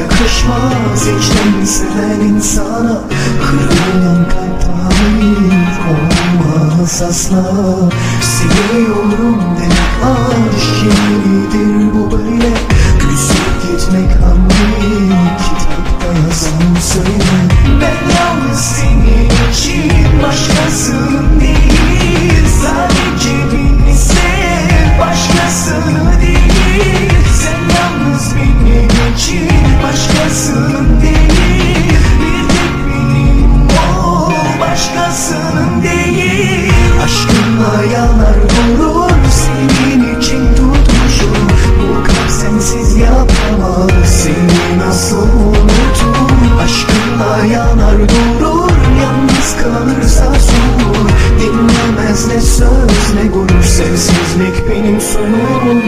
yakışmaz içten seven insana. Kırılan kalp tamir olmaz asla. Seviyorum demek aşk yenidir bu böyle. Küsüp gitmek hangi kitapta yazan söyle. Ben yalnız senin için başkasının değil başkasının değil. Bir tek benim ol başkasının değil Aşkınla yanar vurur senin için tutmuşum. Bu kalp sensiz yapamaz seni nasıl unutur Aşkınla yanar durur yalnız kalırsa Dinlemez ne söz ne gurur. Sensizlik benim sonum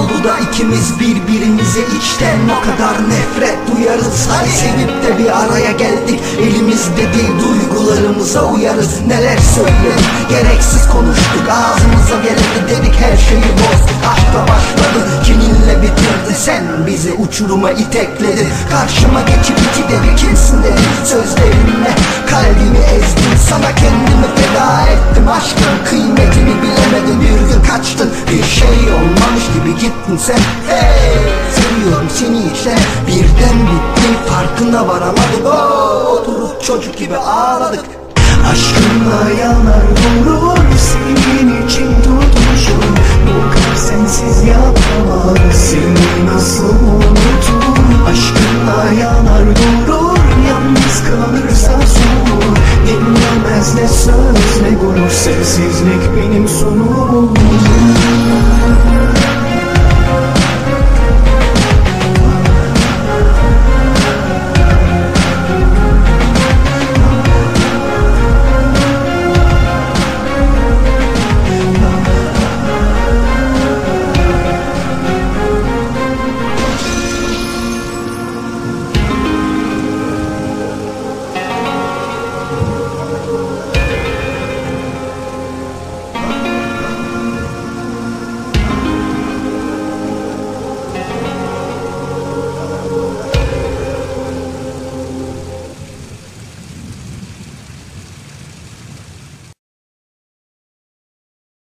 oldu da ikimiz birbirimize içten o kadar nefret duyarız. Hani sevip de bir araya geldik. Elimizde değil duygularımıza uyarız. Neler söyledik? Gereksiz konuştuk ağzımıza geleni dedik. Her şeyi bozduk Aşkla başladı. Kiminle bitirdi? Sen bizi uçuruma itekledin. Karşıma geçip iki dedi kimsin dedim sözlerinle kalbimi ezdin. Sana kendimi feda ettim. Aşkın kıymetini bilemedin. Bir gün kaçtın Bir şey gibi gittin sen Hey! Seviyorum seni işte. Birden bitti farkına varamadık. Oo, Oturup çocuk gibi ağladık. Aşkınla yanar vurur